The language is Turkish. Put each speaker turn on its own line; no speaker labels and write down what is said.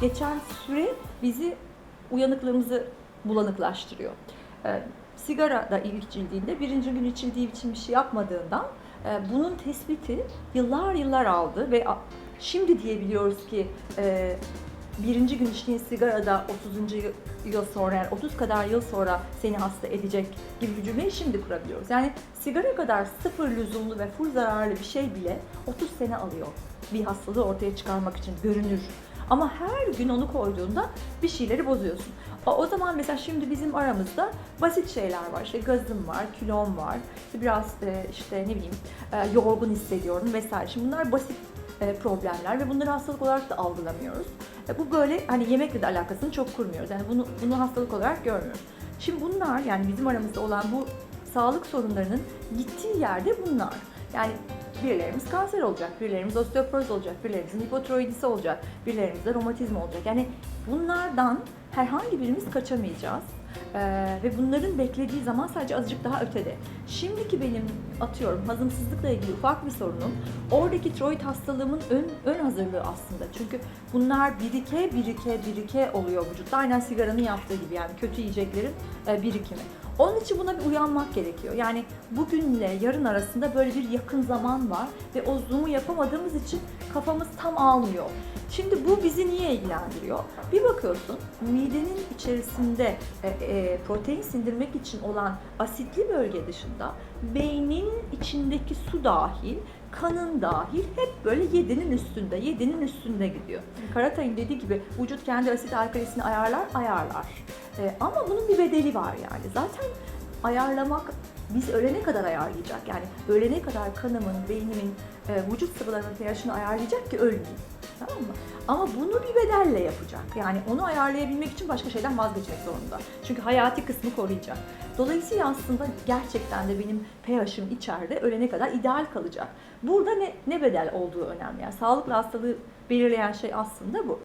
geçen süre bizi uyanıklığımızı bulanıklaştırıyor. Ee, sigara da ilk içildiğinde birinci gün içildiği için bir şey yapmadığından e, bunun tespiti yıllar yıllar aldı ve şimdi diyebiliyoruz ki e, birinci gün içtiğin sigarada 30. yıl sonra yani 30 kadar yıl sonra seni hasta edecek gibi bir cümleyi şimdi kurabiliyoruz. Yani sigara kadar sıfır lüzumlu ve full zararlı bir şey bile 30 sene alıyor bir hastalığı ortaya çıkarmak için görünür. Ama her gün onu koyduğunda bir şeyleri bozuyorsun. O, zaman mesela şimdi bizim aramızda basit şeyler var. İşte gazım var, kilom var, biraz e, işte ne bileyim e, yorgun hissediyorum vesaire. Şimdi bunlar basit e, problemler ve bunları hastalık olarak da algılamıyoruz. Bu böyle hani yemekle de alakasını çok kurmuyoruz. Yani bunu bunu hastalık olarak görmüyoruz. Şimdi bunlar yani bizim aramızda olan bu sağlık sorunlarının gittiği yerde bunlar. Yani birilerimiz kanser olacak, birilerimiz osteoporoz olacak, birilerimizin hipotiroidisi olacak, birilerimizde romatizma olacak. Yani bunlardan herhangi birimiz kaçamayacağız. Ee, ve bunların beklediği zaman sadece azıcık daha ötede. Şimdiki benim atıyorum hazımsızlıkla ilgili ufak bir sorunum oradaki tiroid hastalığımın ön, ön hazırlığı aslında. Çünkü bunlar birike birike birike oluyor vücutta. Aynen sigaranın yaptığı gibi yani kötü yiyeceklerin e, birikimi. Onun için buna bir uyanmak gerekiyor. Yani bugünle yarın arasında böyle bir yakın zaman var ve o zoom'u yapamadığımız için kafamız tam almıyor. Şimdi bu bizi niye ilgilendiriyor? Bir bakıyorsun midenin içerisinde e, e, protein sindirmek için olan asitli bölge dışında beynin içindeki su dahil, kanın dahil hep böyle 7'nin üstünde, 7'nin üstünde gidiyor. Karatay'ın dediği gibi vücut kendi asit alkalisini ayarlar, ayarlar. E, ama bunun bir bedeli var yani. Zaten ayarlamak biz ölene kadar ayarlayacak. Yani ölene kadar kanımın, beynimin, e, vücut sıvılarının pH'ini ayarlayacak ki ölmeyeyim. Tamam mı? Ama bunu bir bedelle yapacak. Yani onu ayarlayabilmek için başka şeyden vazgeçmek zorunda. Çünkü hayati kısmı koruyacak. Dolayısıyla aslında gerçekten de benim pH'im içeride ölene kadar ideal kalacak. Burada ne, ne bedel olduğu önemli. Yani sağlıklı hastalığı belirleyen şey aslında bu.